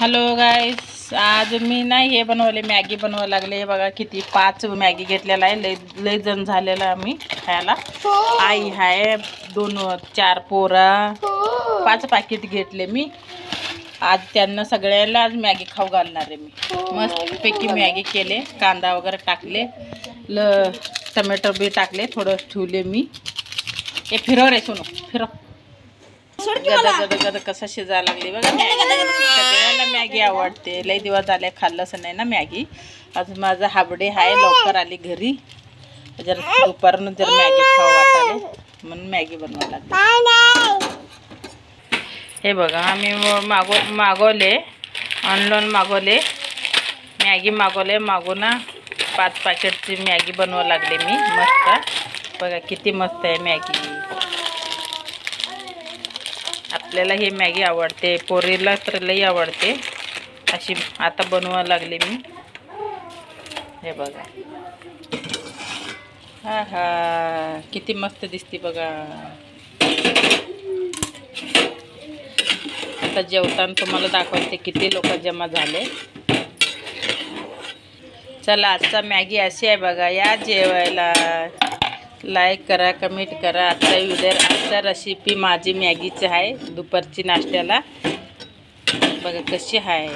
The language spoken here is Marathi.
हॅलो गाईस आज मी नाही हे बनवले मॅगी बनवायला लागले. हे बघा किती पाच मॅगी घेतलेला आहे. लय लय जण झालेला आम्ही खायला. आई आहे दोन चार पोरा. पाच पाकिट घेतले मी. आज त्यांना सगळ्याला आज मॅगी खाऊ घालणार आहे मी. मस्तपैकी मॅगी केले कांदा वगैरे टाकले ल टमॅटो बी टाकले थोडं ठेवले मी. हे फिरव रे सोनू फिरव. गद गद गद कसं शिजायला लागली. बघा मॅगी. सगळ्याला मॅगी आवडते. लई दिवस झाले खाल्लंच नाही ना मॅगी. आज माझा हाबडे आहे लवकर आली घरी. जर दुपारनं जर मॅगी खाऊ वाटाले म्हणून मॅगी बनवायला लागली. हे बघा आम्ही मागव मागवले. ऑनलाईन मागवले. मॅगी मागवले. मागून पाच पॅकेटची मॅगी बनवायला लागले मी. मस्त. बघा किती मस्त आहे मॅगी. आपल्याला ही मॅगी आवडते पोरीला तर लई आवडते. अशी आता बनवायला लागले मी. हे बघा. हा हा. किती मस्त दिसते बघा. आता जेवताना तुम्हाला दाखवते किती लोक जमा झाले. चला आजचा मॅगी अशी आहे बघा या जेवायला. लाईक करा कमेंट करा. आजचा व्हिडिओ आजचा रेसिपी माझी मॅगीची आहे दुपारची नाश्त्याला. बघा कशी आहे.